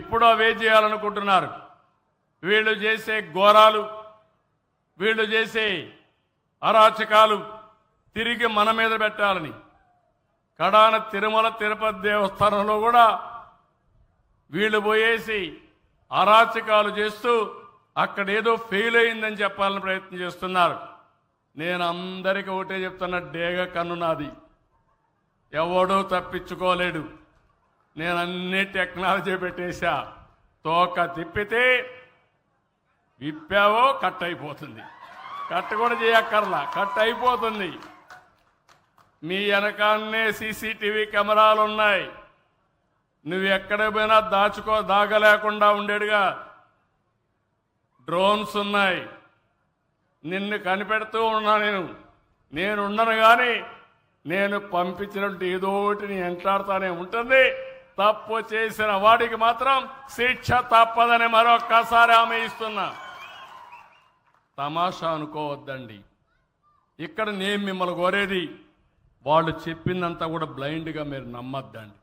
ఇప్పుడు అవే చేయాలనుకుంటున్నారు. వీళ్ళు చేసే ఘోరాలు వీళ్ళు చేసే అరాచకాలు తిరిగి మన మీద పెట్టాలని. కడాన తిరుమల తిరుపతి దేవస్థానంలో కూడా వీళ్ళు పోయేసి అరాచకాలు చేస్తూ అక్కడ ఏదో ఫెయిల్ అయిందని చెప్పాలని ప్రయత్నం చేస్తున్నారు. నేను అందరికీ ఒకటే చెప్తున్నా డేగ కన్ను నాది. ఎవడూ తప్పించుకోలేడు. నేను అన్ని టెక్నాలజీ పెట్టేశా. తోక తిప్పితే విప్పావో కట్ అయిపోతుంది కట్ కూడా చేయక్కర్లా కట్ అయిపోతుంది మీ వెనకాన్నే సీసీటీవీ కెమెరాలు ఉన్నాయి నువ్వు ఎక్కడ పోయినా దాచుకో దాగలేకుండా ఉండేడుగా. డ్రోన్స్ ఉన్నాయి. నిన్ను కనిపెడుతూ ఉన్నా నేను. నేను ఉండను కానీ నేను పంపించినట్టు ఏదో ఒకటి నీ ఉంటుంది. తప్పు చేసిన వాడికి మాత్రం శిక్ష తప్పదని మరొక్కసారి ఆమె ఇస్తున్నా. తమాషా అనుకోవద్దండి. ఇక్కడ నేను మిమ్మల్ని కోరేది వాళ్ళు చెప్పిందంతా కూడా బ్లైండ్గా మీరు నమ్మద్దండి.